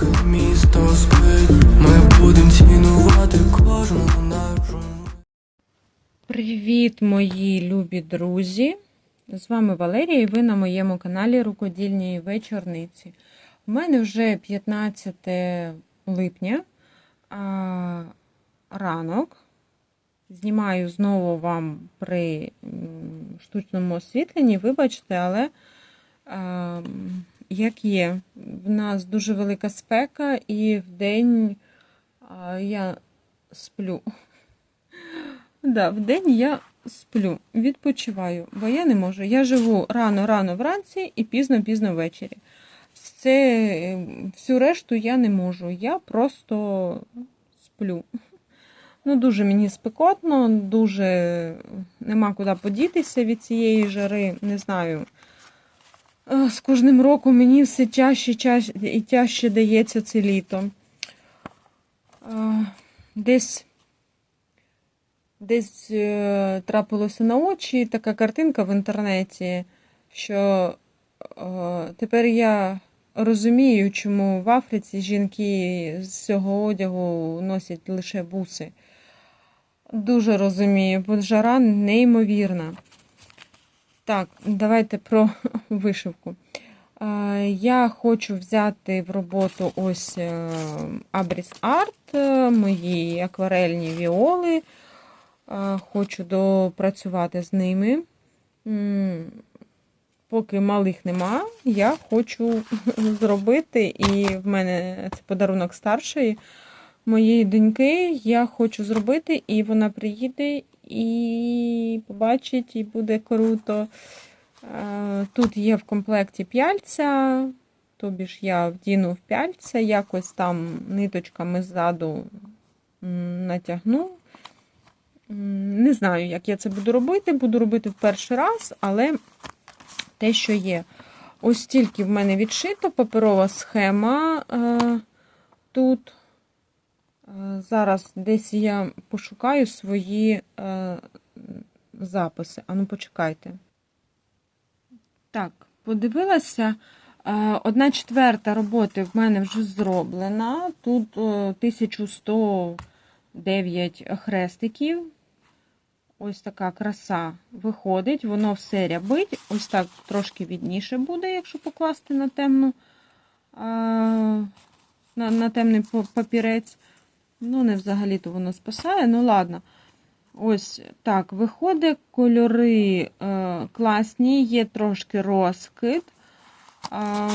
поки місто спить, ми будем цінувати кожну нашу. Привіт, мої любі друзі! З вами Валерія і ви на моєму каналі Рукодільні вечорниці. У мене вже 15 липня а, ранок. Знімаю знову вам при штучному освітленні, вибачте, але а, як є, в нас дуже велика спека, і в день я сплю. Да, в день я сплю, відпочиваю, бо я не можу. Я живу рано-рано вранці і пізно-пізно ввечері. Це всю решту я не можу. Я просто сплю. Ну, дуже мені спекотно, дуже нема куди подітися від цієї жари. Не знаю. Е, З кожним роком мені все тяжче, тяжче і тяжче дається це літо. Е, Десь Десь е, трапилося на очі така картинка в інтернеті, що тепер я розумію, чому в Африці жінки з цього одягу носять лише буси. Дуже розумію, бо жара неймовірна. Так, давайте про вишивку. Я хочу взяти в роботу ось е, Abris Art, е, мої акварельні віоли. Хочу допрацювати з ними. Поки малих нема, я хочу зробити, і в мене це подарунок старшої моєї доньки. Я хочу зробити, і вона приїде і побачить, і буде круто. Е, Тут є в комплекті п'яльця, тобі ж я вдіну в п'яльця, якось там ниточками ззаду натягну. Не знаю, як я це буду робити. Буду робити в перший раз, але те, що є. Ось стільки в мене відшито, паперова схема е, тут. Е, зараз десь я пошукаю свої е, записи. Ану, почекайте. Так, подивилася. Е, Одна четверта роботи в мене вже зроблена. Тут е, 1109 хрестиків. Ось така краса виходить, воно все рябить. Ось так трошки відніше буде, якщо покласти на темну, на, на темний папірець. Ну, не взагалі-то воно спасає. Ну, ладно. Ось так виходить. Кольори е, класні, є трошки розкид. А,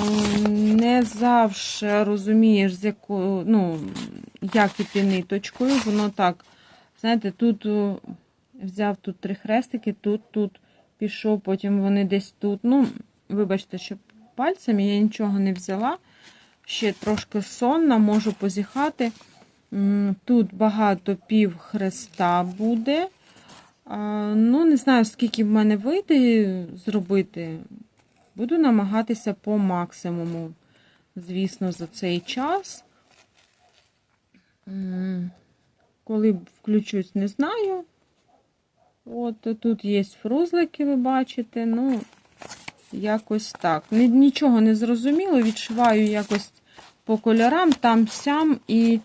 не завжди розумієш, з якою, ну, як іти ниточкою. Воно так, знаєте, тут взяв тут три хрестики, тут, тут пішов, потім вони десь тут. Ну, вибачте, що пальцями я нічого не взяла. Ще трошки сонна, можу позіхати. Тут багато пів хреста буде. Ну, не знаю, скільки в мене вийде зробити. Буду намагатися по максимуму, звісно, за цей час. Коли включусь, не знаю. От тут є фрузлики, ви бачите. Ну, якось так. Нічого не зрозуміло, відшиваю якось по кольорам, там сям і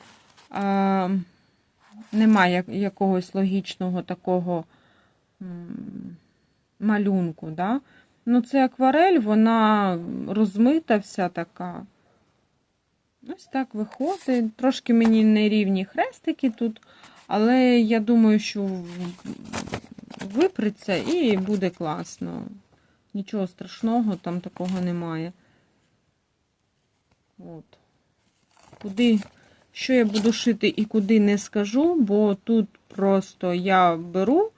немає якогось логічного такого малюнку. Да? Ну, це акварель, вона розмита вся така. Ось так виходить. Трошки мені нерівні хрестики тут, але я думаю, що в- випреться і буде класно. Нічого страшного там такого немає. От. Куди, що я буду шити і куди не скажу, бо тут просто я беру,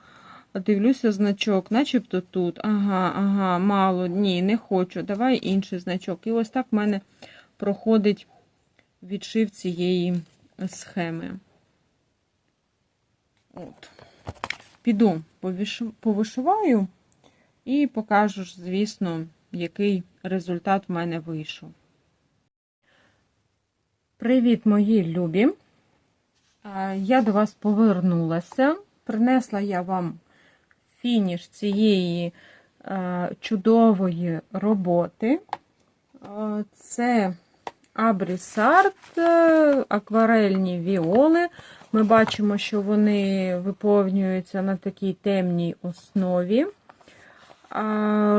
дивлюся значок, начебто тут. Ага, ага, мало, ні, не хочу. Давай інший значок. І ось так в мене проходить відшив цієї схеми. От. Піду повишиваю і покажу звісно, який результат в мене вийшов. Привіт, мої любі! Я до вас повернулася. Принесла я вам фініш цієї е, чудової роботи. Е, Це Абрісарт, е, акварельні віоли. Ми бачимо, що вони виповнюються на такій темній основі.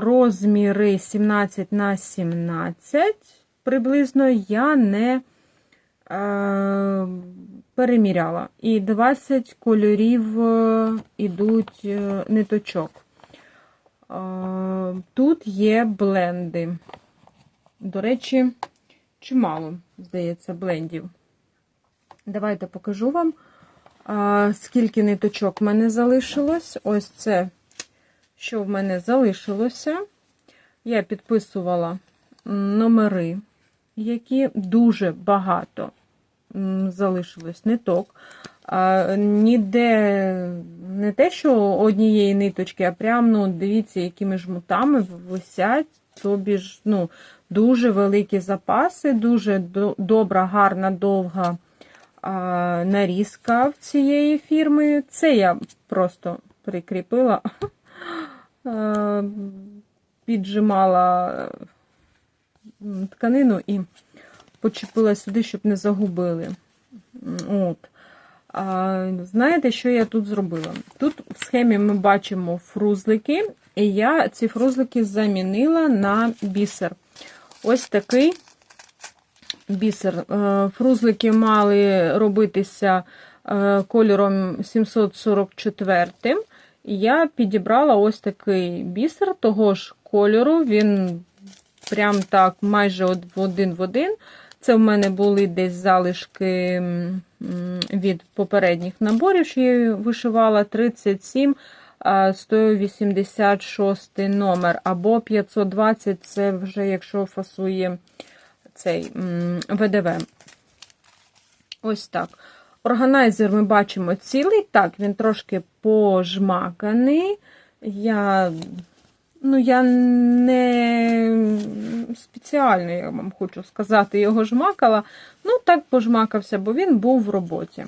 Розміри 17 на 17 приблизно я не е, переміряла. І 20 кольорів е, ідуть е, ниточок. Е, Тут є бленди. До речі, чимало, здається, блендів. Давайте покажу вам, скільки ниточок в мене залишилось. Ось це, що в мене залишилося. Я підписувала номери, які дуже багато залишилось ниток. А, ніде не те, що однієї ниточки, а прямо, ну, дивіться, якими жмутами висять. Тобі ж, ну, дуже великі запаси, дуже до- добра, гарна, довга а, нарізка в цієї фірми. Це я просто прикріпила, піджимала тканину і почепила сюди, щоб не загубили. От. А, знаєте, що я тут зробила? Тут в схемі ми бачимо фрузлики, і я ці фрузлики замінила на бісер. Ось такий бісер. Е, Фрузлики мали робитися е, кольором 744. І я підібрала ось такий бісер того ж кольору. Він прям так майже один в один. Це в мене були десь залишки від попередніх наборів, що я вишивала 37, 186 номер, або 520 це вже якщо фасує цей ВДВ. Ось так. Органайзер ми бачимо цілий. Так, він трошки пожмаканий. Я, ну, я не спеціально, я вам хочу сказати, його жмакала. Ну, так пожмакався, бо він був в роботі.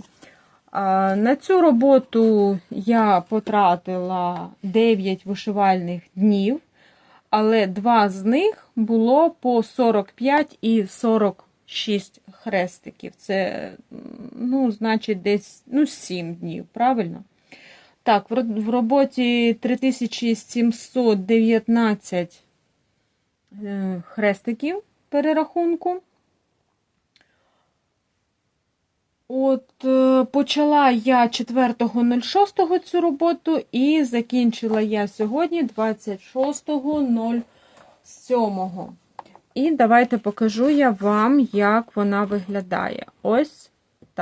На цю роботу я потратила 9 вишивальних днів, але два з них було по 45 і 46 хрестиків. Це, ну, значить, десь ну, 7 днів, правильно? Так, в роботі 3719 е, хрестиків перерахунку. От е, почала я 4.06 цю роботу і закінчила я сьогодні 26.07. І давайте покажу я вам, як вона виглядає. Ось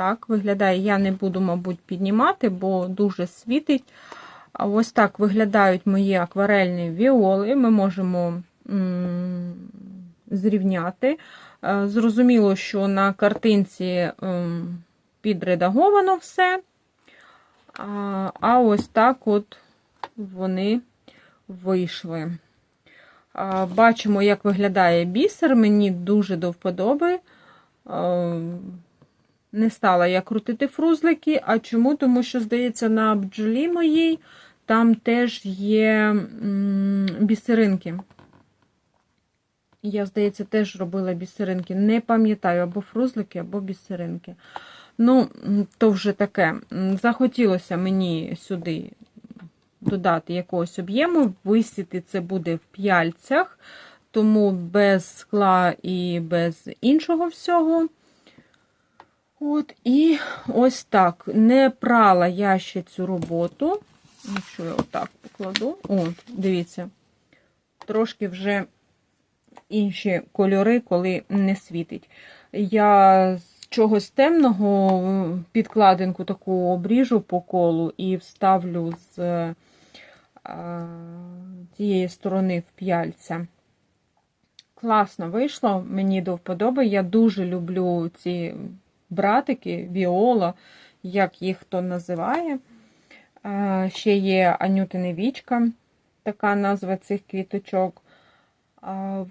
так виглядає. Я не буду, мабуть, піднімати, бо дуже світить. Ось так виглядають мої акварельні віоли. Ми можемо зрівняти. Е, Зрозуміло, що на картинці підредаговано все. А, ось так от вони вийшли. Бачимо, як виглядає бісер. Мені дуже до вподоби. Не стала я крутити фрузлики. А чому? Тому що, здається, на бджолі моїй там теж є бісеринки. Я, здається, теж робила бісеринки. Не пам'ятаю, або фрузлики, або бісеринки. Ну, то вже таке. Захотілося мені сюди додати якогось об'єму. Висіти це буде в п'яльцях, тому без скла і без іншого всього. От, і ось так. Не прала я ще цю роботу. Якщо я отак покладу. О, дивіться, трошки вже інші кольори, коли не світить. Я з чогось темного підкладинку таку обріжу по колу і вставлю з е, цієї сторони в п'яльця. Класно вийшло, мені до вподоби. Я дуже люблю ці братики, віола, як їх хто називає. Ще є Анютине вічка, така назва цих квіточок.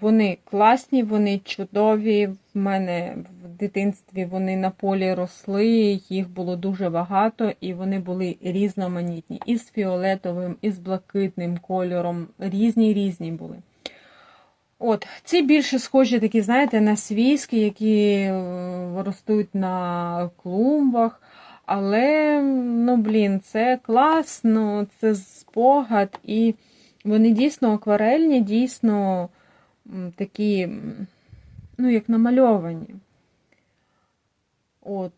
Вони класні, вони чудові. В мене в дитинстві вони на полі росли, їх було дуже багато, і вони були різноманітні. І з фіолетовим, і з блакитним кольором. Різні різні були. От, ці більше схожі такі, знаєте, на свійські, які е, ростуть на клумбах. Але, ну, блін, це класно, це спогад, і вони дійсно акварельні, дійсно такі, ну, як намальовані. От.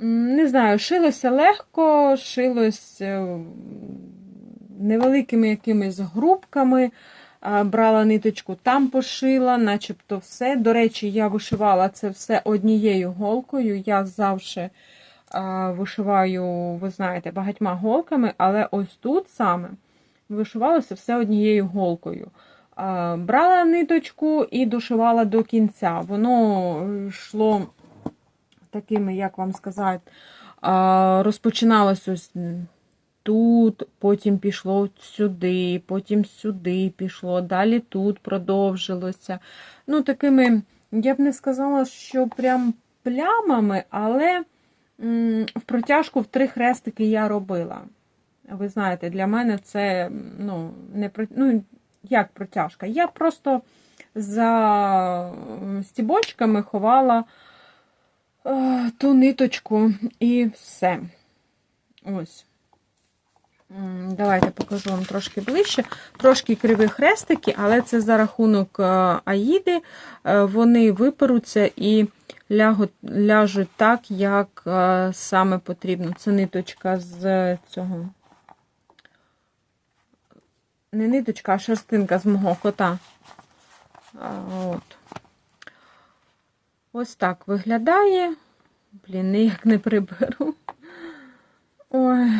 Не знаю, шилося легко, шилось е, невеликими якимись грубками. Брала ниточку, там пошила, начебто все. До речі, я вишивала це все однією голкою. Я завжди вишиваю, ви знаєте, багатьма голками, але ось тут саме вишивалося все однією голкою. Брала ниточку і дошивала до кінця. Воно йшло такими, як вам сказати, розпочиналось ось тут, потім пішло сюди, потім сюди пішло, далі тут продовжилося. Ну, такими, я б не сказала, що прям плямами, але в протяжку в три хрестики я робила. Ви знаєте, для мене це ну, не ну, як протяжка. Я просто за стібочками ховала е, ту ниточку і все. Ось. Давайте покажу вам трошки ближче. Трошки криві хрестики, але це за рахунок е, аїди. Е, Вони виперуться і ляжуть так, як е, саме потрібно. Це ниточка з цього. Не ниточка, а шерстинка з мого кота. От. Ось так виглядає. Блін, ніяк не приберу. Ой.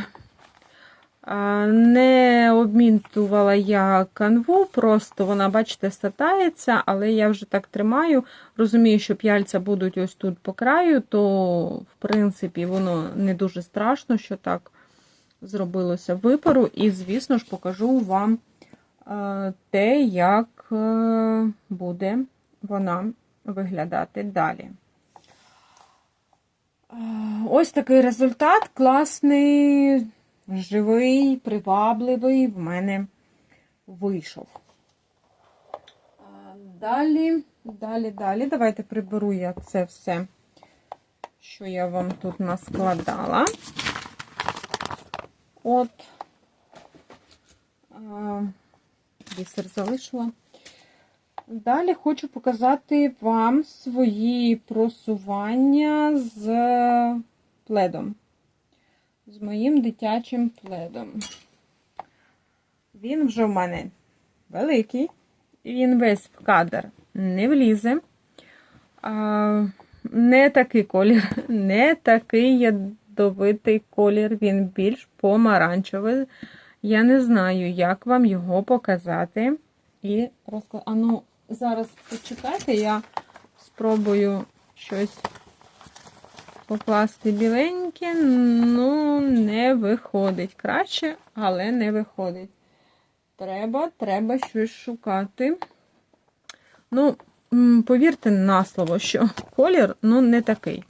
Не обмінтувала я канву, просто вона, бачите, сатається, але я вже так тримаю. Розумію, що п'яльця будуть ось тут по краю, то, в принципі, воно не дуже страшно, що так зробилося випару. І, звісно ж, покажу вам те, як е, буде вона виглядати далі. Е, Ось такий результат класний, живий, привабливий в мене вийшов. Далі, далі, далі. Давайте приберу я це все, що я вам тут наскладала. От. Бісер залишила. Далі хочу показати вам свої просування з пледом. З моїм дитячим пледом. Він вже в мене великий, і він весь в кадр не влізе. А, не такий колір, не такий ядовитий колір, він більш помаранчевий. Я не знаю, як вам його показати. І розкла... А ну, зараз почекайте, я спробую щось покласти біленьке. Ну, не виходить. Краще, але не виходить. Треба, треба щось шукати. Ну, повірте на слово, що колір ну, не такий.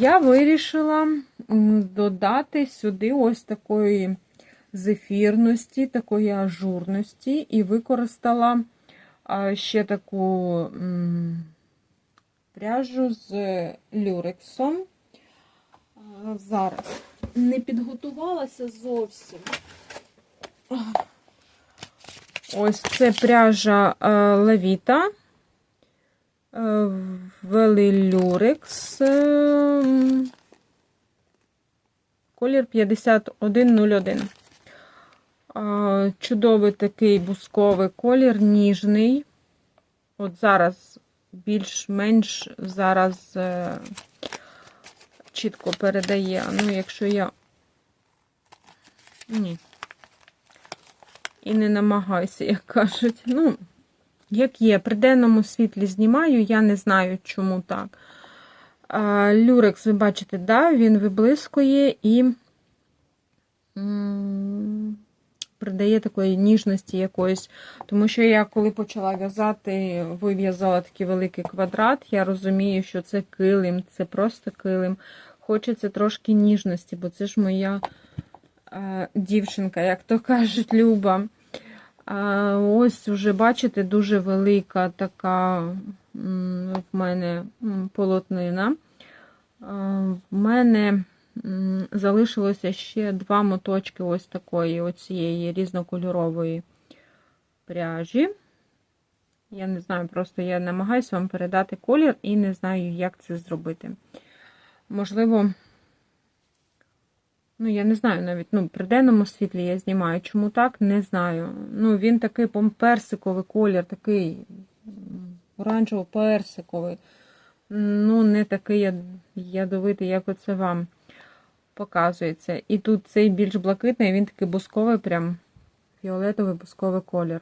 Я вирішила додати сюди ось такої зефірності, такої ажурності, і використала ще таку пряжу з люрексом. Зараз не підготувалася зовсім. Ось це пряжа Левіта. Е, Велілюрекс. е, Колір 5101. Чудовий такий бусковий колір, ніжний. От зараз більш-менш зараз е, чітко передає. Ну, якщо я. Ні. І не намагайся, як кажуть. Ну, як є, при денному світлі знімаю, я не знаю, чому так. Люрекс, ви бачите, да, він виблискує і придає такої ніжності якоїсь. Тому що я, коли почала в'язати, вив'язала такий великий квадрат, я розумію, що це килим, це просто килим. Хочеться трошки ніжності, бо це ж моя е, дівчинка, як то кажуть, Люба. А ось вже бачите, дуже велика така в мене полотнина. В мене залишилося ще два моточки ось такої оцієї різнокольорової пряжі. Я не знаю, просто я намагаюся вам передати колір і не знаю, як це зробити. Можливо, ну, я не знаю навіть, ну, при денному світлі я знімаю. Чому так, не знаю. Ну, він такий персиковий колір, такий оранжево-персиковий. Ну, не такий ядовитий, як оце вам показується. І тут цей більш блакитний, він такий бусковий, прям фіолетовий бусковий колір.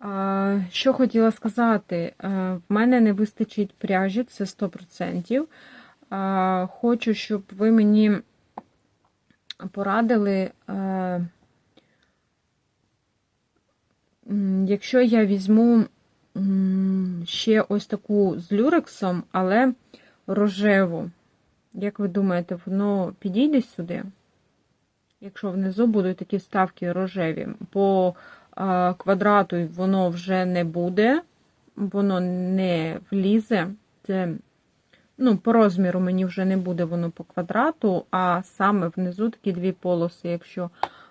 А, що хотіла сказати, Е, в мене не вистачить пряжі, це 100%. А, хочу, щоб ви мені порадили, е, м, якщо я візьму ще ось таку з люрексом, але рожеву. Як ви думаєте, воно підійде сюди? Якщо внизу будуть такі вставки рожеві, по квадрату воно вже не буде, воно не влізе. Це, ну, по розміру мені вже не буде воно по квадрату, а саме внизу такі дві полоси, якщо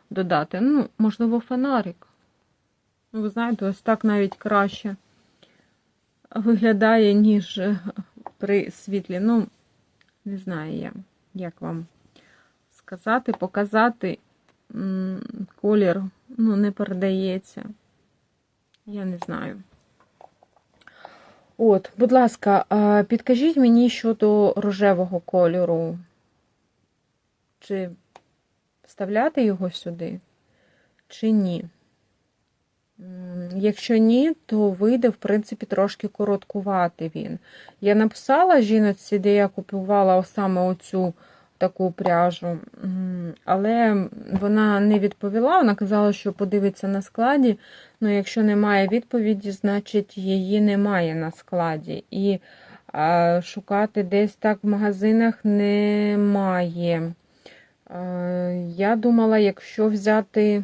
додати. Ну, можливо, фонарик. Ну, ви знаєте, ось так навіть краще виглядає, ніж при світлі. Ну, не знаю я, як вам сказати, показати. Колір ну, не передається. Я не знаю. От, будь ласка, підкажіть мені щодо рожевого кольору. Чи вставляти його сюди, чи ні? Якщо ні, то вийде, в принципі, трошки короткувати він. Я написала жіночці, де я купувала саме оцю таку пряжу, але вона не відповіла. Вона казала, що подивиться на складі. Ну, якщо немає відповіді, значить її немає на складі. І а, шукати десь так в магазинах немає. А, я думала, якщо взяти,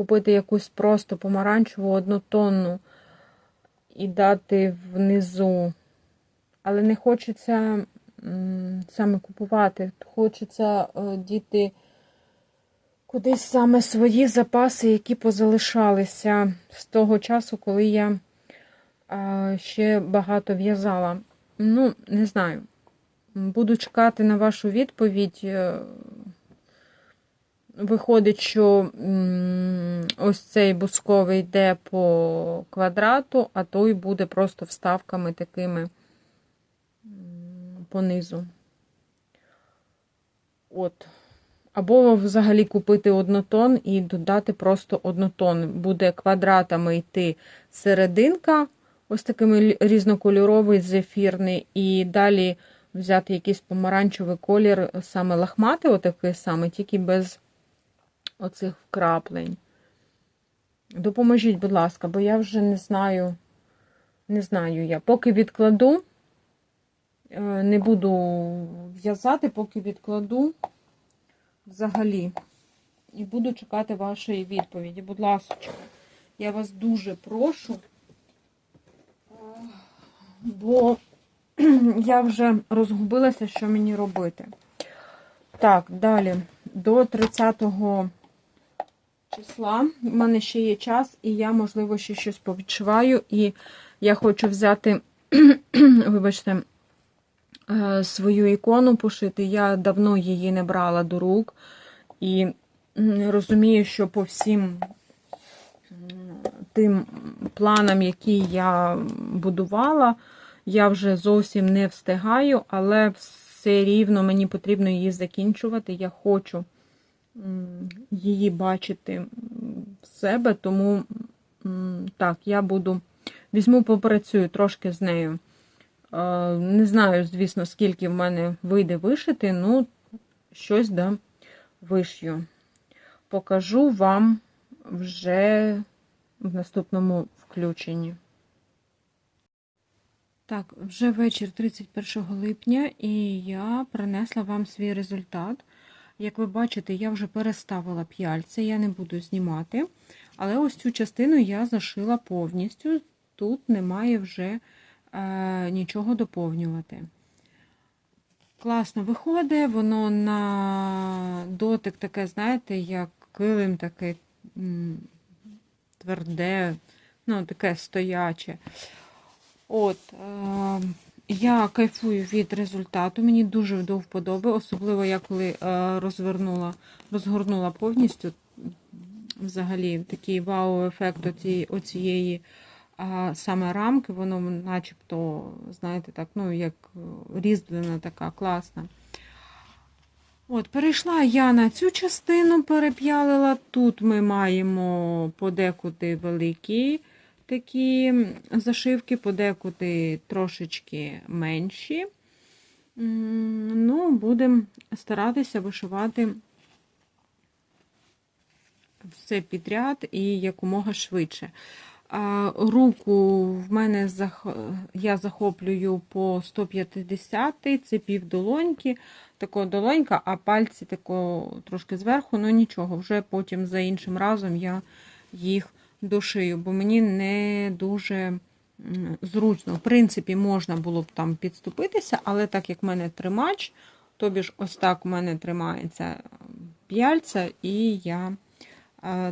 купити якусь просто помаранчеву однотонну і дати внизу. Але не хочеться саме купувати. Хочеться е, діти кудись саме свої запаси, які позалишалися з того часу, коли я е, ще багато в'язала. Ну, не знаю. Буду чекати на вашу відповідь. Виходить, що ось цей бусковий йде по квадрату, а той буде просто вставками такими по низу. От. Або взагалі купити однотон і додати просто однотон. Буде квадратами йти серединка, ось такими різнокольоровий, зефірний, і далі взяти якийсь помаранчевий колір, саме лахматий, отакий саме, тільки без оцих вкраплень. Допоможіть, будь ласка, бо я вже не знаю, не знаю я. Поки відкладу, е, не буду в'язати, поки відкладу взагалі. І буду чекати вашої відповіді. Будь ласка, я вас дуже прошу, бо я вже розгубилася, що мені робити. Так, далі. До 30 числа в мене ще є час, і я, можливо, ще щось повідчуваю. І я хочу взяти, вибачте, е, свою ікону пошити. Я давно її не брала до рук. І розумію, що по всім тим планам, які я будувала, я вже зовсім не встигаю, але все рівно мені потрібно її закінчувати. Я хочу її бачити в себе, тому так, я буду візьму, попрацюю трошки з нею. Е, Не знаю, звісно, скільки в мене вийде вишити, ну, щось да вишью. Покажу вам вже в наступному включенні. Так, вже вечір 31 липня, і я принесла вам свій результат. Як ви бачите, я вже переставила п'яльця, я не буду знімати. Але ось цю частину я зашила повністю. Тут немає вже е, нічого доповнювати. Класно виходить, воно на дотик таке, знаєте, як килим таке тверде, ну, таке стояче. От, е, я кайфую від результату, мені дуже до вподоби, особливо я коли е, розвернула, розгорнула повністю. Взагалі такий вау-ефект оці, оцієї саме рамки, воно начебто, знаєте, так, ну, як е, така класна. От, перейшла я на цю частину, переп'ялила. Тут ми маємо подекуди великі такі зашивки, подекуди трошечки менші. Ну, будемо старатися вишивати все підряд і якомога швидше. Руку в мене я захоплюю по 150, це пів долоньки, тако долонька, а пальці тако трошки зверху, ну нічого, вже потім за іншим разом я їх дошию, бо мені не дуже зручно. В принципі, можна було б там підступитися, але так як в мене тримач, тобі ж ось так у мене тримається п'яльця, і я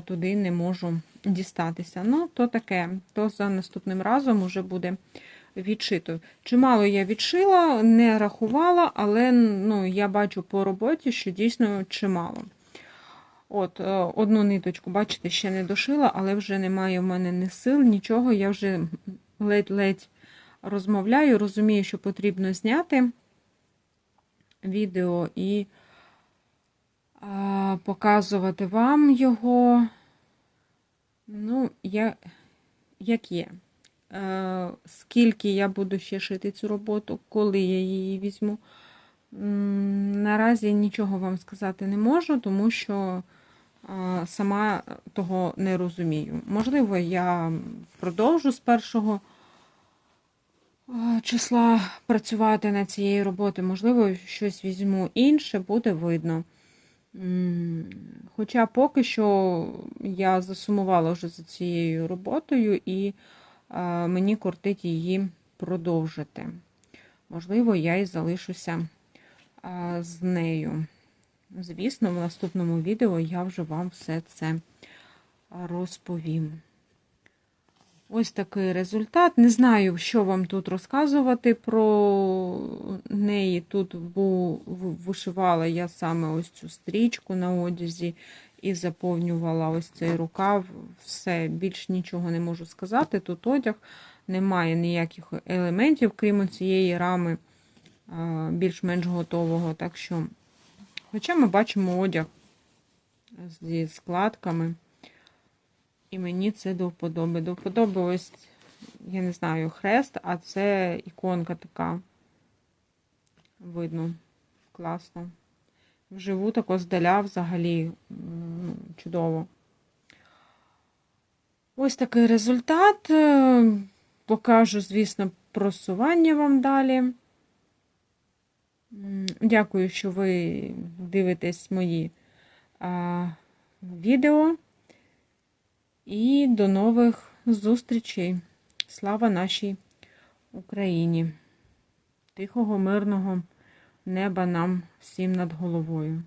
туди не можу дістатися. Ну, то таке, то за наступним разом вже буде відшито. Чимало я відшила, не рахувала, але ну, я бачу по роботі, що дійсно чимало. От, е, одну ниточку, бачите, ще не дошила, але вже немає в мене ні сил, нічого. Я вже ледь-ледь розмовляю, розумію, що потрібно зняти відео і а, показувати вам його. Ну, я, як є. Е, скільки я буду ще шити цю роботу, коли я її візьму. Наразі нічого вам сказати не можу, тому що сама того не розумію. Можливо, я продовжу з першого числа працювати над цією роботою, можливо, щось візьму інше, буде видно. Хоча поки що я засумувала вже за цією роботою і мені кортить її продовжити. Можливо, я і залишуся з нею. Звісно, в наступному відео я вже вам все це розповім. Ось такий результат. Не знаю, що вам тут розказувати про неї. Тут вишивала я саме ось цю стрічку на одязі і заповнювала ось цей рукав. Все, більш нічого не можу сказати. Тут одяг немає ніяких елементів, крім цієї рами більш-менш готового. Так що, хоча ми бачимо одяг зі складками. І мені це до вподоби. До вподоби ось, я не знаю, хрест, а це іконка така. Видно. Класно. Вживу тако здаля взагалі чудово. Ось такий результат. Е, Покажу, звісно, просування вам далі. Дякую, що ви дивитесь мої а, відео. І до нових зустрічей. Слава нашій Україні. Тихого, мирного неба нам всім над головою.